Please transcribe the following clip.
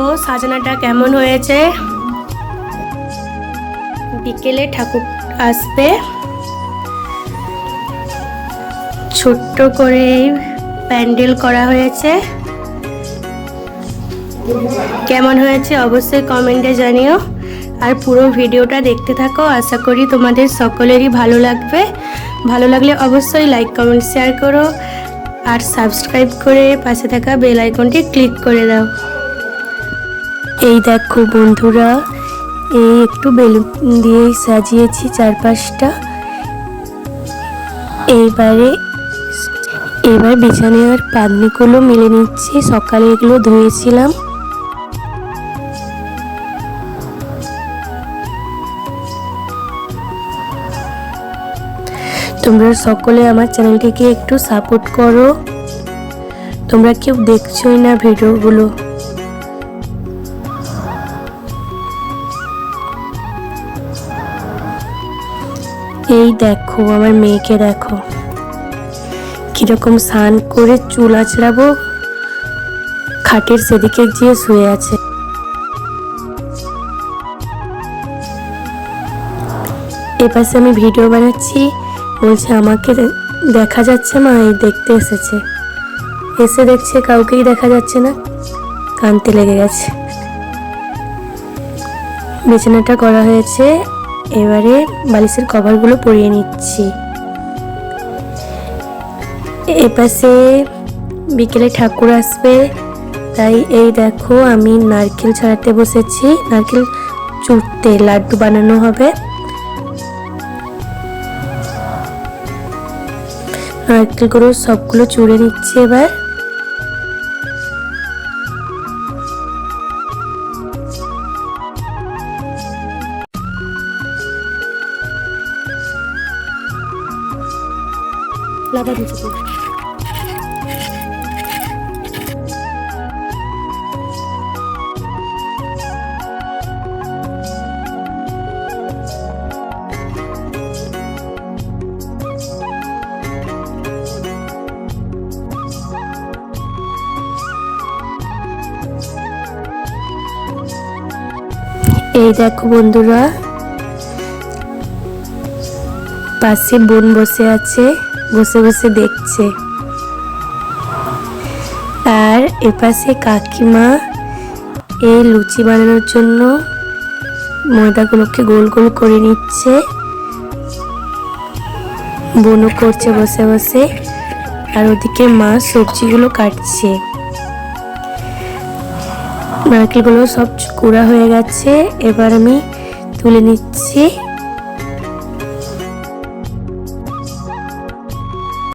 ও সাজানাটা কেমন হয়েছে। বিকেলে ঠাকুর আসবে। ছোট্ট করে প্যান্ডেল করা হয়েছে। কেমন হয়েছে অবশ্যই কমেন্টে জানিও। আর পুরো ভিডিওটা দেখতে থাকো, আশা করি তোমাদের সকলেরই ভালো লাগবে। ভালো লাগলে অবশ্যই লাইক কমেন্ট শেয়ার করো। আর সাবস্ক্রাইব করে পাশে থাকা বেল আইকনটি ক্লিক করে দাও। এই দেখো বন্ধুরা এই একটু বেলুন দিয়ে সাজিয়েছি চারপাশটা। এইবারে, এবার বিছানে আর পাদনিগুলো মেলে নিচ্ছি, সকালে এগুলো ধুয়েছিলাম। তোমরা সকলে আমার চ্যানেলটিকে একটু সাপোর্ট করো। তোমরা কেউ দেখছোই না ভিডিওগুলো। এই দেখো, আমার মেয়েকে দেখো। কীরকম স্নান করে চুল আঁচড়াবো, খাটের সেদিকে গিয়ে শুয়ে আছে। এপাশে আমি ভিডিও বানাচ্ছি, বলছে আমাকে দেখা যাচ্ছে মা, এই দেখতে এসেছে। এসে দেখছে কাউকেই দেখা যাচ্ছে না, কানতে লেগে গেছে। বিছানাটা করা হয়েছে এবারে বালিশের কভারগুলো পরিয়ে নিচ্ছি। এপাশে বিকেলে ঠাকুর আসবে। তাই এই দেখো আমি নারকেল ছাড়াতে বসেছি। নারকেল চুটতে লাড্ডু বানানো হবে। নারকেলগুলো সবগুলো চুড়ে নিচ্ছি এবার। লাগা দিচ্ছি এই দেখো বন্ধুরা পাশে বোন বসে আছে। বসে বসে দেখছে। আর এপাশে কাকিমা এই লুচি বানানোর জন্য ময়দাগুলোকে গোল গোল করে নিচ্ছে। বোনও করছে বসে বসে। আর ওদিকে মা সবজিগুলো কাটছে। নারকেলগুলো সব কুড়া হয়ে গেছে। এবার আমি তুলে নিচ্ছি।